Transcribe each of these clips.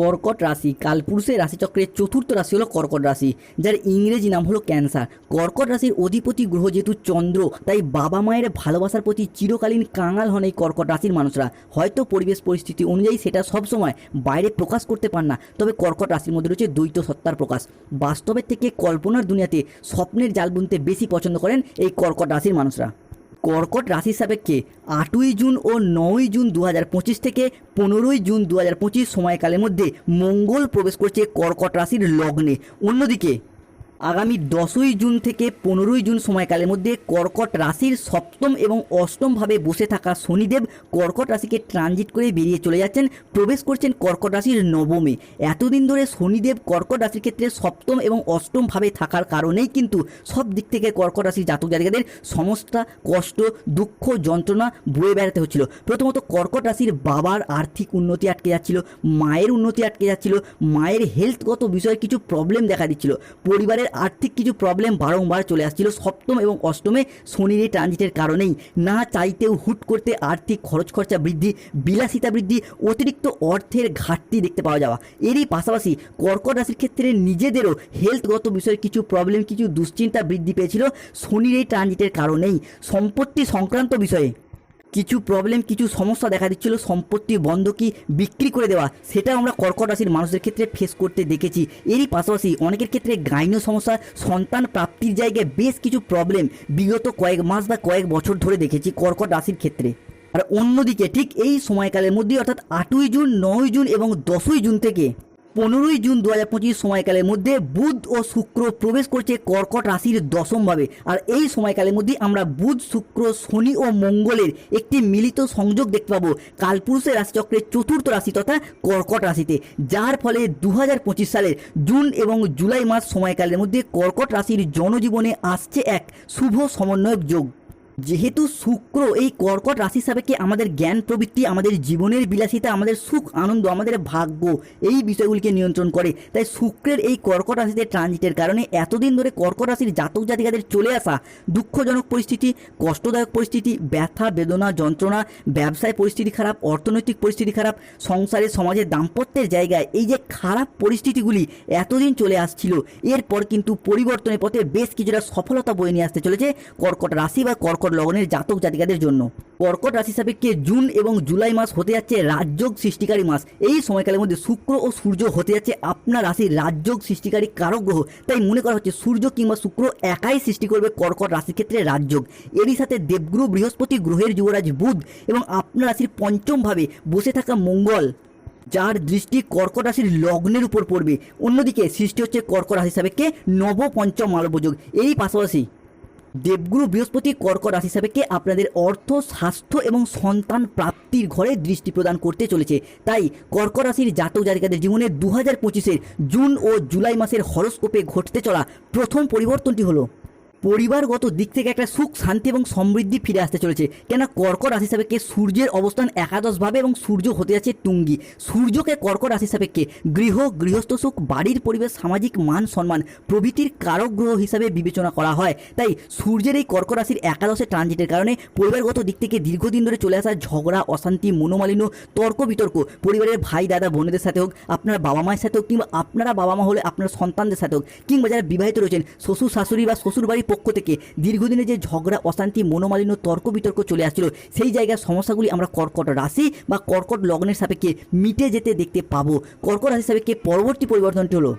কর্কট রাশি। কালপুরুষের রাশিচক্রের চতুর্থ রাশি হলো কর্কট রাশি, যার ইংরেজি নাম হলো ক্যান্সার। কর্কট রাশির অধিপতি গ্রহ যেহেতু চন্দ্র, তাই বাবা মায়ের ভালোবাসার প্রতি চিরকালীন কাঙাল হন এই কর্কট রাশির মানুষরা। হয়তো পরিবেশ পরিস্থিতি অনুযায়ী সেটা সবসময় বাইরে প্রকাশ করতে পান না, তবে কর্কট রাশির মধ্যে রয়েছে দ্বৈত সত্তার প্রকাশ। বাস্তবের থেকে কল্পনার দুনিয়াতে স্বপ্নের জাল বুনতে বেশি পছন্দ করেন এই কর্কট রাশির মানুষরা। কর্কট রাশি সাপেক্ষে আটই জুন ও নয়ই জুন দু থেকে পনেরোই জুন দু সময়কালের মধ্যে মঙ্গল প্রবেশ করছে কর্কট রাশির লগ্নে। অন্যদিকে আগামী দশই জুন থেকে পনেরোই জুন সময়কালের মধ্যে কর্কট রাশির সপ্তম এবং অষ্টমভাবে বসে থাকা শনিদেব কর্কট রাশিকে ট্রানজিট করে বেরিয়ে চলে যাচ্ছেন। প্রবেশ করছেন কর্কট রাশির নবমে। এতদিন ধরে শনিদেব কর্কট রাশির ক্ষেত্রে সপ্তম এবং অষ্টমভাবে থাকার কারণেই কিন্তু সব দিক থেকে কর্কট রাশির জাতক জাতিকাদের সমস্যা, কষ্ট, দুঃখ, যন্ত্রণা বয়ে বেড়াতে হচ্ছিল। প্রথমত কর্কট রাশির বাবার আর্থিক উন্নতি আটকে যাচ্ছিল, মায়ের উন্নতি আটকে যাচ্ছিল, মায়ের হেলথগত বিষয়ে কিছু প্রবলেম দেখা দিচ্ছিল। পরিবারের আর্থিক কিছু প্রবলেম বারংবার চলে আসছিল সপ্তম এবং অষ্টমে শনির এই ট্রানজিটের কারণেই। না চাইতেও হুট করতে আর্থিক খরচ খরচা বৃদ্ধি, বিলাসিতা বৃদ্ধি, অতিরিক্ত অর্থের ঘাটতি দেখতে পাওয়া যাওয়া। এরই পাশাপাশি কর্কট রাশির ক্ষেত্রে নিজেদেরও হেলথগত বিষয়ে কিছু প্রবলেম কিছু দুশ্চিন্তা বৃদ্ধি পেয়েছিল শনির এই ট্রানজিটের কারণেই। সম্পত্তি সংক্রান্ত বিষয়ে কিছু প্রবলেম কিছু সমস্যা দেখা দিচ্ছিল, সম্পত্তি বন্ধকি বিক্রি করে দেওয়া। সেটা আমরা কর্কট রাশির মানুষদের ক্ষেত্রে ফেস করতে দেখেছি। এরই পাশাপাশি অনেকের ক্ষেত্রে গাইন সমস্যা, সন্তান প্রাপ্তির জায়গায় বেশ কিছু প্রবলেম বিগত কয়েক মাস বা কয়েক বছর ধরে দেখেছি কর্কট রাশির ক্ষেত্রে। আর অন্যদিকে ঠিক এই সময়কালের মধ্যে অর্থাৎ আটই জুন নয় জুন এবং দশই জুন থেকে পনেরোই জুন দু হাজার পঁচিশ সময়কালের মধ্যে বুধ ও শুক্র প্রবেশ করছে কর্কট রাশির দশমভাবে। আর এই সময়কালের মধ্যে আমরা বুধ, শুক্র, শনি ও মঙ্গলের একটি মিলিত সংযোগ দেখতে পাবো। কালপুরুষের রাশিচক্রের চতুর্থ রাশি তথা কর্কট রাশিতে। যার ফলে দু হাজার পঁচিশ সালের জুন এবং জুলাই মাস সময়কালের মধ্যে কর্কট রাশির জনজীবনে আসছে এক শুভ সমন্বয়ক যোগ। যেহেতু শুক্র এই কর্কট রাশি সাপেক্ষে আমাদের জ্ঞান প্রবৃত্তি, আমাদের জীবনের বিলাসিতা, আমাদের সুখ, আনন্দ, আমাদের ভাগ্য, এই বিষয়গুলিকে নিয়ন্ত্রণ করে। তাই শুক্রের এই কর্কট রাশিতে ট্রানজিটের কারণে এতদিন ধরে কর্কট রাশির জাতক জাতিকাদের চলে আসা দুঃখজনক পরিস্থিতি, কষ্টদায়ক পরিস্থিতি, ব্যথা, বেদনা, যন্ত্রণা, ব্যবসায় পরিস্থিতি খারাপ, অর্থনৈতিক পরিস্থিতি খারাপ, সংসারে, সমাজে দাম্পত্যের জায়গায় এই যে খারাপ পরিস্থিতিগুলি এতদিন চলে আসছিল, এরপর কিন্তু পরিবর্তনের পথে বেশ কিছুটা সফলতা বয়ে নিয়ে আসতে চলেছে কর্কট রাশি বা কর্কট লগনের জাতক জাতিকাদের জন্য। কর্কট রাশি সাপেক্ষে জুন এবং জুলাই মাস হতে যাচ্ছে রাজযোগ সৃষ্টিকারী মাস। এই সময়কালের মধ্যে শুক্র ও সূর্য হতে যাচ্ছে আপনার রাশির রাজযোগ সৃষ্টিকারী কারক গ্রহ। তাই মনে করা হচ্ছে সূর্য কিংবা শুক্র একাই সৃষ্টি করবে কর্কট রাশির ক্ষেত্রে রাজযোগ। এরই সাথে দেবগুরু, বৃহস্পতি, গ্রহের যুবরাজ বুধ এবং আপনার রাশির পঞ্চমভাবে বসে থাকা মঙ্গল, যার দৃষ্টি কর্কট রাশির লগ্নের উপর পড়বে। অন্যদিকে সৃষ্টি হচ্ছে কর্কট রাশি সাপেক্ষে নব পঞ্চম মালবযোগ এরই পাশাপাশি দেবগুরু বৃহস্পতি কর্কট রাশি সাপেক্ষে আপনাদের অর্থ, স্বাস্থ্য এবং সন্তান প্রাপ্তির ঘরে দৃষ্টি প্রদান করতে চলেছে। তাই কর্কট রাশির জাতক জাতিকাদের জীবনে দু হাজার জুন ও জুলাই মাসের হরস্কোপে ঘটতে চলা প্রথম পরিবর্তনটি হলো। পরিবারগত দিক থেকে একটা সুখ, শান্তি এবং সমৃদ্ধি ফিরে আসতে চলেছে। কেন কর্কট রাশি সাপেক্ষে সূর্যের অবস্থান একাদশভাবে এবং সূর্য হতে যাচ্ছে তুঙ্গি। সূর্যকে কর্কট রাশি সাপেক্ষে গৃহ, গৃহস্থ সুখ, বাড়ির পরিবেশ, সামাজিক মান সম্মান, প্রভৃতির কারক গ্রহ হিসাবে বিবেচনা করা হয়। তাই সূর্যের এই কর্কট রাশির একাদশে ট্রানজিটের কারণে পরিবারগত দিক থেকে দীর্ঘদিন ধরে চলে আসা ঝগড়া, অশান্তি, মনোমালিন্য, তর্ক, বিতর্ক, পরিবারের ভাই, দাদা, বোনেদের সাথে হোক, আপনার বাবা মায়ের সাথে হোক কিংবা আপনারা বাবা মা হলে আপনার সন্তানদের সাথে হোক, কিংবা যারা বিবাহিত রয়েছেন, শ্বশুর, শাশুড়ি বা শ্বশুর বাড়ির পক্ষ থেকে দীর্ঘদিনে যে ঝগড়া, অশান্তি, মনোমালিন্য তর্ক বিতর্ক চলে আসছিল, সেই জায়গার সমস্যাগুলি আমরা কর্কট রাশি বা কর্কট লগ্নের সাপেক্ষে মিটে যেতে দেখতে পাবো। কর্কট রাশি সাপেক্ষে পরবর্তী পরিবর্তনটি হলো,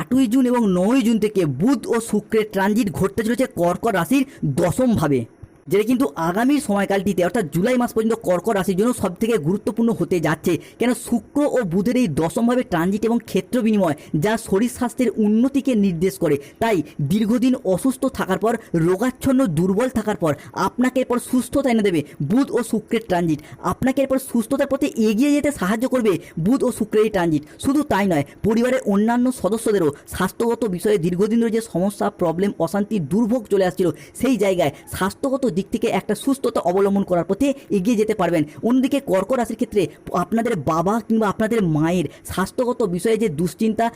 আটই জুন এবং নয়ই জুন থেকে বুধ ও শুক্রের ট্রানজিট ঘটতে চলেছে কর্কট রাশির দশমভাবে যেটা কিন্তু আগামী সময়কালটিতে, অর্থাৎ জুলাই মাস পর্যন্ত কর্কট রাশির জন্য সব থেকে গুরুত্বপূর্ণ হতে যাচ্ছে। কেন শুক্র ও বুধের এই দশমভাবে ট্রানজিট এবং ক্ষেত্র বিনিময়, যা শরীর স্বাস্থ্যের উন্নতিকে নির্দেশ করে। তাই দীর্ঘদিন অসুস্থ থাকার পর, রোগাচ্ছন্ন, দুর্বল থাকার পর, আপনাকে এরপর সুস্থতা এনে দেবে বুধ ও শুক্রের ট্রানজিট আপনাকে এরপর সুস্থতার পথে এগিয়ে যেতে সাহায্য করবে বুধ ও শুক্রের এই ট্রানজিট শুধু তাই নয়, পরিবারের অন্যান্য সদস্যদেরও স্বাস্থ্যগত বিষয়ে দীর্ঘদিন ধরে যে সমস্যা প্রবলেম অশান্তি, দুর্ভোগ চলে আসছিল, সেই জায়গায় স্বাস্থ্যগত দিক থেকে একটা সুস্থতা অবলম্বন করার পথে এগিয়ে যেতে পারবেন। অন্যদিকে কর্কট রাশির ক্ষেত্রে আপনাদের বাবা কিংবা আপনাদের মায়ের স্বাস্থ্যগত বিষয়ে যে দুশ্চিন্তা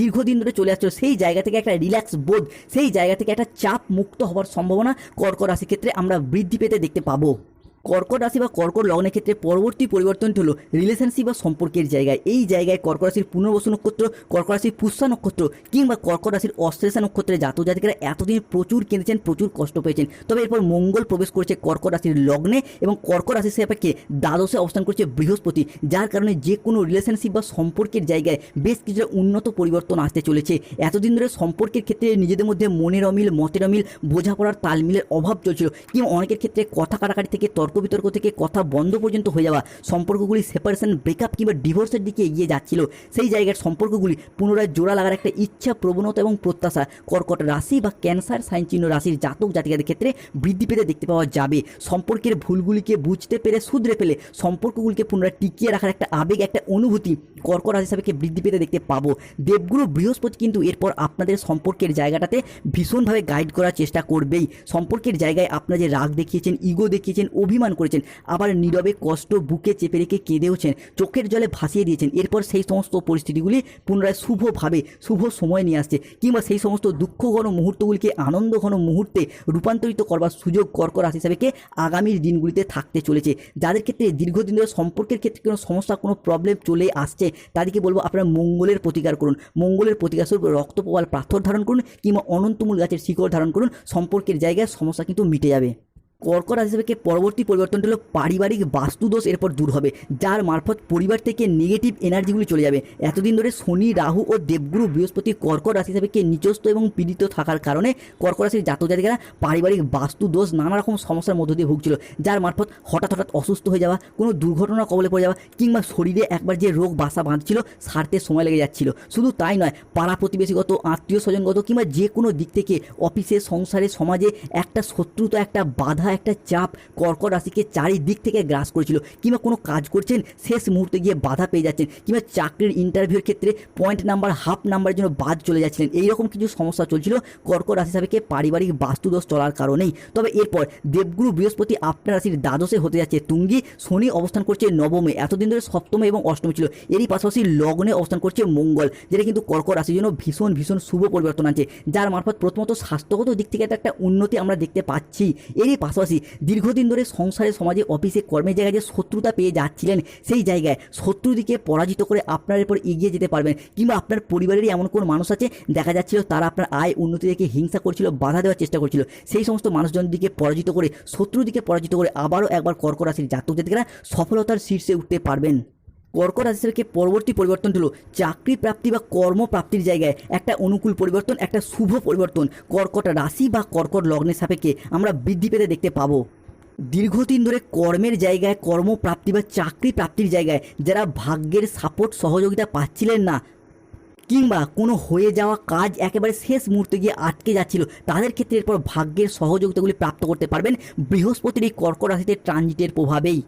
দীর্ঘদিন ধরে চলে আসছিল সেই জায়গা থেকে একটা রিল্যাক্স বোধ, সেই জায়গা থেকে একটা চাপ মুক্ত হওয়ার সম্ভাবনা কর্কট রাশির ক্ষেত্রে আমরা বৃদ্ধি পেতে দেখতে পাবো। কর্কট রাশি বা কর্কট লগ্নের ক্ষেত্রে পরবর্তী পরিবর্তনটি হলো রিলেশনশিপ বা সম্পর্কের জায়গায়। এই জায়গায় কর্কট রাশির পুনর্বসু নক্ষত্র, কর্কট রাশির পুষ্যা নক্ষত্র কিংবা কর্কট রাশির অশ্লেষা নক্ষত্রের জাতক জাতিকারা এতদিন প্রচুর কেঁদেছেন, প্রচুর কষ্ট পেয়েছেন। তবে এরপর মঙ্গল প্রবেশ করেছে কর্কট রাশির লগ্নে এবং কর্কট রাশির সাপেক্ষে দ্বাদশে অবস্থান করছে বৃহস্পতি, যার কারণে যে কোনো রিলেশনশিপ বা সম্পর্কের জায়গায় বেশ কিছুটা উন্নত পরিবর্তন আসতে চলেছে। এতদিন ধরে সম্পর্কের ক্ষেত্রে নিজেদের মধ্যে মনের অমিল, মতের অমিল, বোঝাপড়ার তালমিলের অভাব চলছিল কিংবা অনেকের ক্ষেত্রে কথা কাটাকাটি থেকে তর্ক বিতর্ক থেকে কথা বন্ধ পর্যন্ত হয়ে যাওয়া সম্পর্কগুলি সেপারেশন ব্রেকআপ কিংবা ডিভোর্সের দিকে এগিয়ে যাচ্ছিল। সেই জায়গার সম্পর্কগুলি পুনরায় জোড়া লাগার একটা ইচ্ছা, প্রবণতা এবং প্রত্যাশা। কর্কট রাশি বা ক্যান্সার সাইন চিহ্ন রাশির জাতক জাতিকাদের ক্ষেত্রে বৃদ্ধি পেতে দেখতে পাওয়া যাবে। সম্পর্কের ভুলগুলিকে বুঝতে পেরে, শুধরে ফেলে সম্পর্কগুলিকে পুনরায় টিকিয়ে রাখার একটা আবেগ, একটা অনুভূতি কর্কট রাশি হিসাবে বৃদ্ধি পেতে দেখতে পাবো। দেবগুরু বৃহস্পতি কিন্তু এরপর আপনাদের সম্পর্কের জায়গাটাতে ভীষণভাবে গাইড করার চেষ্টা করবেই। সম্পর্কের জায়গায় আপনারা যে রাগ দেখিয়েছেন ইগো দেখিয়েছেন, অভিমান করেছেন। আবার নীরবে কষ্ট বুকে চেপে রেখে কেঁদেওছেন, চোখের জলে ভাসিয়ে দিয়েছেন। এরপর সেই সমস্ত পরিস্থিতিগুলি পুনরায় শুভভাবে, শুভ সময় নিয়ে আসছে কিংবা সেই সমস্ত দুঃখঘন মুহূর্তগুলিকে আনন্দঘন মুহূর্তে রূপান্তরিত করবার সুযোগ কর্ক রাশি হিসাবে আগামীর দিনগুলিতে থাকতে চলেছে। যাদের ক্ষেত্রে দীর্ঘদিন ধরে সম্পর্কের ক্ষেত্রে কোনো সমস্যা, কোনো প্রবলেম চলে আসছে, তাদেরকে বলব আপনারা মঙ্গলের প্রতিকার করুন। মঙ্গলের প্রতিকার স্বরূপ রক্ত প্রবাল পাথর ধারণ করুন কিংবা অনন্তমূল গাছের শিকড় ধারণ করুন। সম্পর্কের জায়গায় সমস্যা কিন্তু মিটে যাবে। কর্কট রাশি হিসেবে পরবর্তী পরিবর্তনটি হলো পারিবারিক বাস্তুদোষ এরপর দূর হবে, যার মারফত পরিবার থেকে নেগেটিভ এনার্জিগুলি চলে যাবে। এতদিন ধরে শনি, রাহু ও দেবগুরু বৃহস্পতি কর্কট রাশি হিসেবে নিচস্ত এবং পীড়িত থাকার কারণে কর্কট রাশির জাতক জাতিকারা পারিবারিক বাস্তুদোষ নানা রকম সমস্যার মধ্য দিয়ে ভুগছিল, যার মারফত হঠাৎ হঠাৎ অসুস্থ হয়ে যাওয়া, কোনো দুর্ঘটনা কবলে পড়ে যাওয়া কিংবা শরীরে একবার যে রোগ বাসা বাঁধছিল সারতে সময় লেগে যাচ্ছিল। শুধু তাই নয়, পাড়া প্রতিবেশীগত, আত্মীয় স্বজনগত কিংবা যে কোনো দিক থেকে অফিসে, সংসারে, সমাজে একটা শত্রুতা, একটা বাধা একটা চাপ কর্কট রাশিকে চারিদিক থেকে গ্রাস করেছিল, কিংবা কোনো কাজ করছেন, শেষ মুহূর্তে গিয়ে বাধা পেয়ে যাচ্ছেন, কিংবা চাকরির ইন্টারভিউর ক্ষেত্রে পয়েন্ট নাম্বার হাফ নাম্বারের জন্য বাদ চলে যাচ্ছিলেন। এইরকম কিছু সমস্যা চলছিল কর্কট রাশি সাপেক্ষে পারিবারিক বাস্তুদোষ চলার কারণেই। তবে এরপর দেবগুরু বৃহস্পতি আপনার রাশির দ্বাদশে হতে যাচ্ছে। তুঙ্গি শনি অবস্থান করছে নবমে, এতদিন ধরে সপ্তমে এবং অষ্টমে ছিল। এরই পাশাপাশি লগ্নে অবস্থান করছে মঙ্গল, যেটা কিন্তু কর্কট রাশির জন্য ভীষণ ভীষণ শুভ পরিবর্তন আনছে, যার মারফত প্রথমত স্বাস্থ্যগত দিক থেকে একটা উন্নতি আমরা দেখতে পাচ্ছি। এরই পাশাপাশি দীর্ঘদিন ধরে সংসারে, সমাজে, অফিসে, কর্মের জায়গায় যে শত্রুতা পেয়ে যাচ্ছিলেন, সেই জায়গায় শত্রুদিকে পরাজিত করে আপনার এরপর এগিয়ে যেতে পারবেন কিংবা আপনার পরিবারেরই এমন কোন মানুষ আছে, দেখা যাচ্ছিল তারা আপনার আয় উন্নতি দেখে হিংসা করছিল, বাধা দেওয়ার চেষ্টা করছিল। সেই সমস্ত মানুষজনদিকে পরাজিত করে, শত্রুদিকে পরাজিত করে আবারও একবার কর্ক রাশির জাতক জাতিকেরা সফলতার শীর্ষে উঠতে পারবেন। কর্কট রাশি পরবর্তী পরিবর্তন হলো চাকরি প্রাপ্তি বা কর্মপ্রাপ্তির জায়গায় একটা অনুকূল পরিবর্তন, একটা শুভ পরিবর্তন। কর্কট রাশি বা কর্কট লগ্নের সাপেক্ষে আমরা বৃদ্ধি পেতে দেখতে পাবো। দীর্ঘদিন ধরে কর্মের জায়গায় কর্মপ্রাপ্তি বা চাকরি প্রাপ্তির জায়গায় যারা ভাগ্যের সাপোর্ট সহযোগিতা পাচ্ছিলেন না কিংবা কোনো হয়ে যাওয়া কাজ একেবারে শেষ মুহূর্তে গিয়ে আটকে যাচ্ছিল, তাদের ক্ষেত্রে এরপর ভাগ্যের সহযোগিতাগুলি প্রাপ্ত করতে পারবেন বৃহস্পতির এই কর্কট রাশিতে ট্রানজিটের প্রভাবেই।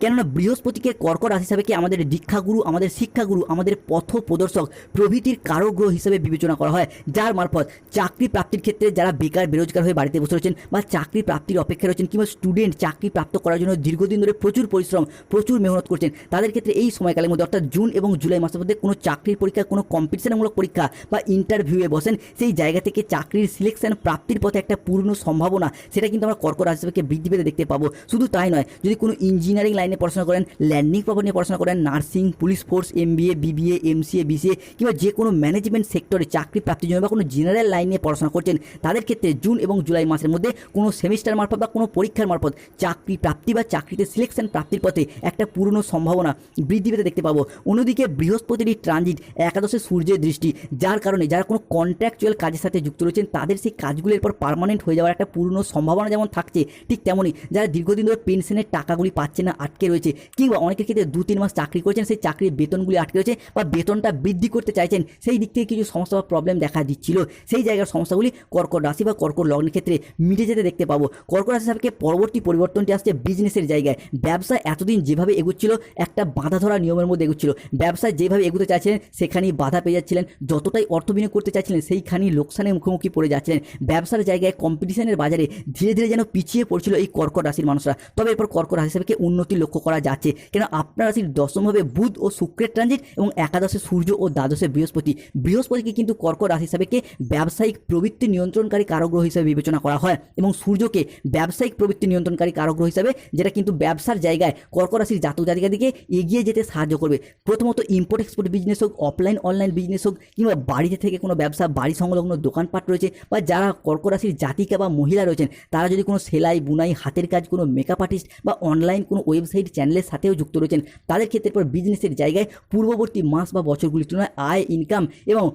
কেননা বৃহস্পতিকে কর্কট রাশি হিসাবে কি আমাদের দীক্ষাগুরু, আমাদের শিক্ষাগুরু, আমাদের পথ প্রদর্শক প্রভৃতির কারগ্রহ হিসেবে বিবেচনা করা হয়, যার মারফত চাকরি প্রাপ্তির ক্ষেত্রে যারা বেকার, বেরোজগার হয়ে বাড়িতে বসে রয়েছেন বা চাকরি প্রাপ্তির অপেক্ষা রয়েছেন কিংবা স্টুডেন্ট চাকরি প্রাপ্ত করার জন্য দীর্ঘদিন ধরে প্রচুর পরিশ্রম, প্রচুর মেহনত করছেন, তাদের ক্ষেত্রে এই সময়কালের মধ্যে, অর্থাৎ জুন এবং জুলাই মাসের মধ্যে কোনো চাকরির পরীক্ষা, কোনো কম্পিটিশনমূলক পরীক্ষা বা ইন্টারভিউয়ে বসেন, সেই জায়গা থেকে চাকরির সিলেকশন প্রাপ্তির পথে একটা পূর্ণ সম্ভাবনা, সেটা কিন্তু আমরা কর্কট রাশি হিসেবে বৃদ্ধি পেতে দেখতে পাবো। শুধু তাই নয়, যদি কোনো ইঞ্জিনিয়ারিং লাইনে পড়াশোনা করেন, ল্যান্ডিং প্রপার নিয়ে পড়াশোনা করেন, nursing, police force M MBA, BBA, MCA, BCA কিংবা যে কোনো ম্যানেজমেন্ট সেক্টরে চাকরি প্রাপ্তির জন্য বা কোনো জেনারেল লাইন নিয়ে পড়াশোনা করছেন, তাদের ক্ষেত্রে জুন এবং জুলাই মাসের মধ্যে কোনো সেমিস্টার মারফত বা কোনো পরীক্ষার মারফত চাকরি প্রাপ্তি বা চাকরিতে সিলেকশন প্রাপ্তির পথে একটা পুরনো সম্ভাবনা বৃদ্ধি পেতে দেখতে পাবো। অন্যদিকে বৃহস্পতির ট্রানজিট একাদশে সূর্যের দৃষ্টি, যার কারণে যারা কোনো কন্ট্রাকচুয়াল কাজের সাথে যুক্ত রয়েছেন, তাদের সেই কাজগুলো এরপর পার্মানেন্ট হয়ে যাওয়ার একটা পুরনো সম্ভাবনা যেমন থাকছে, ঠিক তেমনই যারা দীর্ঘদিন ধরে পেনশনের টাকাগুলি পাচ্ছে না আটকে রয়েছে। কিংবা অনেকের ক্ষেত্রে দু, তিন মাস চাকরি করেছেন, সেই চাকরির বেতনগুলি আটকে রয়েছে বা বেতনটা বৃদ্ধি করতে চাইছেন, সেই দিক থেকে কিছু সমস্যা বা প্রবলেম দেখা দিচ্ছিল। সেই জায়গার সমস্যাগুলি কর্কট রাশি বা কর্কট লগ্নের ক্ষেত্রে মিটে যেতে দেখতে পাবো। কর্কট রাশি সাপেক্ষে পরবর্তী পরিবর্তনটি আসছে বিজনেসের জায়গায়। ব্যবসা এতদিন যেভাবে এগুচ্ছিল, একটা বাধা ধরা নিয়মের মধ্যে এগুচ্ছিল। ব্যবসায় যেভাবে এগুতে চাইছিলেন, সেখানেই বাধা পেয়ে যাচ্ছিলেন। যতটাই অর্থ বিনিয়োগ করতে চাইছিলেন, সেইখানেই লোকসানের মুখোমুখি পড়ে যাচ্ছিলেন। ব্যবসার জায়গায় কম্পিটিশনের বাজারে ধীরে ধীরে যেন পিছিয়ে পড়ছিল এই কর্কট রাশির মানুষরা। তবে এরপর কর্কট রাশি হিসেবে উন্নতির লক্ষ্য করা যাচ্ছে। কেন আপনার রাশির দশমভাবে বুধ ও শুক্রের ট্রানজিট এবং একাদশে সূর্য ও দ্বাদশে বৃহস্পতি। বৃহস্পতিকে কিন্তু কর্কট রাশি হিসাবে কে ব্যবসায়িক প্রবৃত্তি নিয়ন্ত্রণকারী কারগ্রহ হিসেবে বিবেচনা করা হয় এবং সূর্যকে ব্যবসায়িক প্রবৃত্তি নিয়ন্ত্রণকারী কারগ্রহ হিসাবে যেটা কিন্তু ব্যবসার জায়গায় কর্কট রাশির জাতক জাতিকাদিকে এগিয়ে যেতে সাহায্য করবে। প্রথমত ইম্পোর্ট এক্সপোর্ট বিজনেস হোক অফলাইন অনলাইন বিজনেস হোক, কিংবা বাড়িতে থেকে কোনো ব্যবসা, বাড়ি সংলগ্ন দোকানপাট রয়েছে বা যারা কর্কট রাশির জাতিকা বা মহিলা রয়েছেন, তারা যদি কোনো সেলাই, বুনাই, হাতের কাজ, কোনো মেকআপ আর্টিস্ট বা অনলাইন কোনো ওয়েবসাইট চ্যানেলের সাথেও যুক্ত রয়েছেন। তাদের ক্ষেত্রে পর বিজনেসের জায়গায় পূর্ববর্তী মাস বা বছরগুলির তুলনায় আয় ইনকাম এবং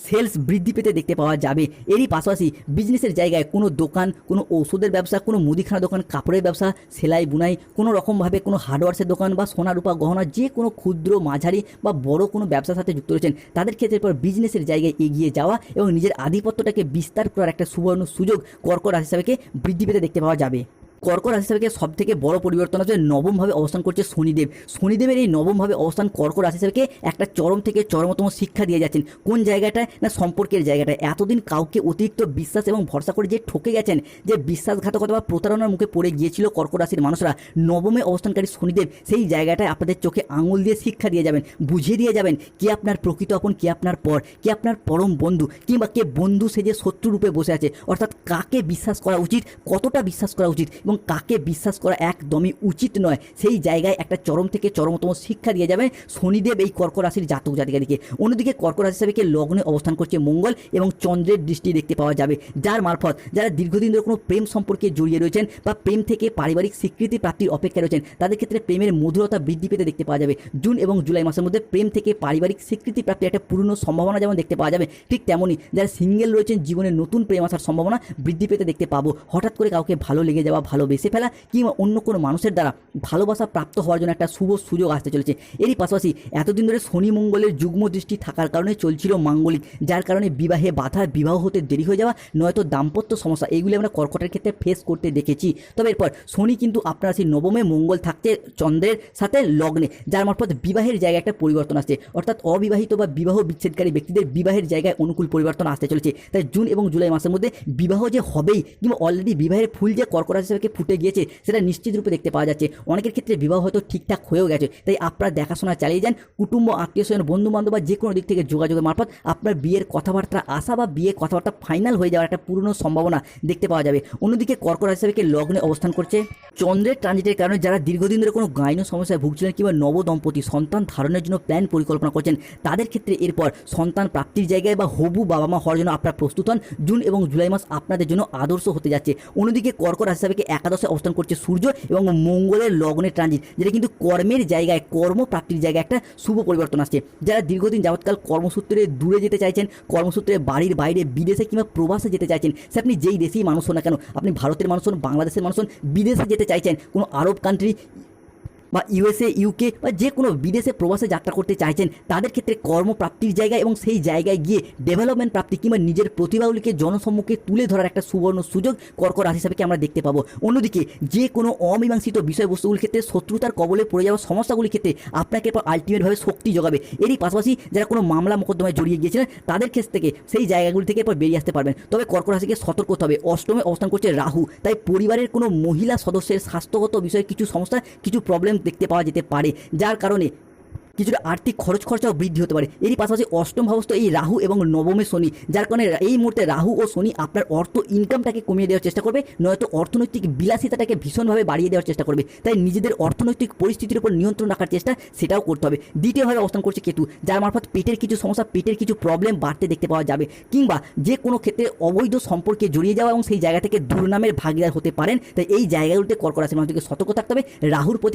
সেলস বৃদ্ধি পেতে দেখতে পাওয়া যাবে। এরই পাশাপাশি বিজনেসের জায়গায় কোনো দোকান, কোনো ঔষধের ব্যবসা, কোনো মুদিখানা দোকান, কাপড়ের ব্যবসা, সেলাই, বুনাই, কোনো রকমভাবে কোনো হার্ডওয়ার্সের দোকান বা সোনা রূপা গহনা, যে কোনো ক্ষুদ্র মাঝারি বা বড় কোনো ব্যবসার সাথে যুক্ত রয়েছেন। তাদের ক্ষেত্রে পর বিজনেসের জায়গায় এগিয়ে যাওয়া এবং নিজের আধিপত্যটাকে বিস্তার করার একটা সুবর্ণ সুযোগ কর্কট রাশি হিসাবে বৃদ্ধি পেতে দেখতে পাওয়া যাবে। কর্কট রাশি হিসাবে সব থেকে বড় পরিবর্তন হচ্ছে নবমভাবে অবস্থান করছে শনিদেব। শনিদেবের এই নবমভাবে অবস্থান কর্কট রাশি হিসাবে একটা চরম থেকে চরমতম শিক্ষা দিয়ে যাচ্ছেন। কোন জায়গাটায়? না সম্পর্কের জায়গাটায়। এতদিন কাউকে অতিরিক্ত বিশ্বাস এবং ভরসা করে যে ঠকে গেছেন, যে বিশ্বাসঘাতকতা বা প্রতারণার মুখে পড়ে গিয়েছিল কর্কট রাশির মানুষরা, নবমে অবস্থানকারী শনিদেব সেই জায়গাটায় আপনাদের চোখে আঙুল দিয়ে শিক্ষা দিয়ে যাবেন, বুঝিয়ে দিয়ে যাবেন কে আপনার প্রকৃত আপন, কে আপনার পর, কে আপনার পরম বন্ধু, কিংবা কে বন্ধু সে যে শত্রু রূপে বসে আছে। অর্থাৎ কাকে বিশ্বাস করা উচিত, কতটা বিশ্বাস করা উচিত এবং কাকে বিশ্বাস করা একদমই উচিত নয়। সেই জায়গায় একটা চরম থেকে চরমতম শিক্ষা দিয়ে যাবেন শনিদেব এই কর্ক রাশির জাতক জাতিকাদিকে। অন্যদিকে কর্ক রাশি হিসাবে লগ্নে অবস্থান করছে মঙ্গল এবং চন্দ্রের দৃষ্টি দেখতে পাওয়া যাবে। যার মারফত যারা দীর্ঘদিন ধরে কোনো প্রেম সম্পর্কে জড়িয়ে রয়েছেন বা প্রেম থেকে পারিবারিক স্বীকৃতি প্রাপ্তির অপেক্ষায় রয়েছেন, তাদের ক্ষেত্রে প্রেমের মধুরতা বৃদ্ধি পেতে দেখতে পাওয়া যাবে। জুন এবং জুলাই মাসের মধ্যে প্রেম থেকে পারিবারিক স্বীকৃতি প্রাপ্তির একটা পূর্ণ সম্ভাবনা যেমন দেখতে পাওয়া যাবে, ঠিক তেমনই যারা সিঙ্গেল রয়েছেন জীবনে নতুন প্রেম আসার সম্ভাবনা বৃদ্ধি পেতে দেখতে পাবো। হঠাৎ করে কাউকে ভালো লেগে যাওয়া ভালোবেসে ফেলা কিংবা অন্য কোনো মানুষের দ্বারা ভালোবাসা প্রাপ্ত হওয়ার জন্য একটা শুভ সুযোগ আসতে চলেছে। এরই পাশাপাশি এতদিন ধরে শনি মঙ্গলের যুগ্ম দৃষ্টি থাকার কারণে চলছিল মাঙ্গলিক, যার কারণে বিবাহে বাধা, বিবাহ হতে দেরি হয়ে যাওয়া, নয়তো দাম্পত্য সমস্যা এইগুলি আমরা কর্কটের ক্ষেত্রে ফেস করতে দেখেছি। তবে এরপর শনি কিন্তু আপনার সেই নবমে মঙ্গল থাকতে চন্দ্রের সাথে লগ্নে, যার মারফত বিবাহের জায়গায় একটা পরিবর্তন আসছে। অর্থাৎ অবিবাহিত বা বিবাহ বিচ্ছেদকারী ব্যক্তিদের বিবাহের জায়গায় অনুকূল পরিবর্তন আসতে চলেছে। তাই জুন এবং জুলাই মাসের মধ্যে বিবাহ যে হবেই কিংবা অলরেডি বিবাহের ফুল যে কর্কট রাশি হিসেবে ফুটে গিয়েছে, সেটা নিশ্চিত রূপে দেখতে পাওয়া যাচ্ছে। অনেকের ক্ষেত্রে বিবাহ হয়তো ঠিকঠাক হয়েও গেছে, তাই আপনারা দেখাশোনা চালিয়ে যান। কুটুম্ব, আত্মীয় স্বজন বন্ধু বান্ধব বা যে কোনো দিক থেকে যোগাযোগের মারফত আপনার বিয়ের কথাবার্তা আসা বা বিয়ের কথাবার্তা ফাইনাল হয়ে যাওয়ার একটা পূর্ণ সম্ভাবনা দেখতে পাওয়া যাবে। অন্যদিকে কর্কট হিসেবে লগ্নে অবস্থান করছে চন্দ্রের ট্রানজিটের কারণে যারা দীর্ঘদিন ধরে কোনো গাইন সমস্যায় ভুগছিলেন কিংবা নব দম্পতি সন্তান ধারণের জন্য প্ল্যান পরিকল্পনা করছেন, তাদের ক্ষেত্রে এরপর সন্তান প্রাপ্তির জায়গায় বা হবু বাবা মা হওয়ার জন্য আপনারা প্রস্তুত হন। জুন এবং জুলাই মাস আপনাদের জন্য আদর্শ হতে যাচ্ছে। অন্যদিকে কর্কট হিসাবে একাদশে অবস্থান করছে সূর্য এবং মঙ্গলের লগ্নের ট্রানজিট যেটা কিন্তু কর্মের জায়গায়, কর্মপ্রাপ্তির জায়গায় একটা শুভ পরিবর্তন আসছে। যারা দীর্ঘদিন যাবৎকাল কর্মসূত্রে দূরে যেতে চাইছেন, কর্মসূত্রে বাড়ির বাইরে, বিদেশে কিংবা প্রবাসে যেতে চাইছেন, সে আপনি যেই দেশেই মানুষ হন না কেন, আপনি ভারতের মানুষ হন, বাংলাদেশের মানুষ হন, বিদেশে যেতে চাইছেন, কোনো আরব কান্ট্রি বা ইউএসএ ইউকে বা যে কোনো বিদেশে প্রবাসে যাত্রা করতে চাইছেন, তাদের ক্ষেত্রে কর্মপ্রাপ্তির জায়গা এবং সেই জায়গায় গিয়ে ডেভেলপমেন্ট প্রাপ্তি কিংবা নিজের প্রতিভাগুলিকে জনসম্মুখে তুলে ধরার একটা সুবর্ণ সুযোগ কর্কট রাশি হিসাবে আমরা দেখতে পাবো। অন্যদিকে, যে কোনো অমীমাংসিত বিষয়বস্তুগুলির ক্ষেত্রে শত্রুতার কবলে পড়ে যাওয়া সমস্যাগুলির ক্ষেত্রে আপনাকে এরপর আলটিমেটভাবে শক্তি যোগাবে। এরই পাশাপাশি যারা কোনো মামলা মোকদ্দমায় জড়িয়ে গিয়েছিলেন, তাদের ক্ষেত্র থেকে সেই জায়গাগুলি থেকে এরপর বেরিয়ে আসতে পারবেন। তবে কর্কট রাশিকে সতর্ক হতে হবে। অষ্টমে অবস্থান করছে রাহু। তাই পরিবারের কোনো মহিলা সদস্যের স্বাস্থ্যগত বিষয়ে কিছু সমস্যা, কিছু প্রবলেম দেখতে পাওয়া যেতে পারে, যার কারণে কিছুটা আর্থিক খরচ খরচাও বৃদ্ধি হতে পারে। এরই পাশাপাশি অষ্টম ভাবস্থ এই রাহু এবং নবমে শনি, যার কারণে এই মুহূর্তে রাহু ও শনি আপনার অর্থ ইনকামটাকে কমিয়ে দেওয়ার চেষ্টা করবে, নয়তো অর্থনৈতিক বিলাসিতাটাকে ভীষণভাবে বাড়িয়ে দেওয়ার চেষ্টা করবে। তাই নিজেদের অর্থনৈতিক পরিস্থিতির উপর নিয়ন্ত্রণ রাখার চেষ্টা সেটাও করতে হবে। দ্বিতীয়ভাবে অবস্থান করছে কেতু, যার মারফত পেটের কিছু সমস্যা, পেটের কিছু প্রবলেম বাড়তে দেখতে পাওয়া যাবে, কিংবা যে কোনো ক্ষেত্রে অবৈধ সম্পর্কে জড়িয়ে যাওয়া এবং সেই জায়গা থেকে দুর্নামের ভাগিদার হতে পারেন। তাই এই জায়গাগুলোতে রাশির মানুষদেরকে সতর্ক থাকতে হবে। রাহুর প্রতি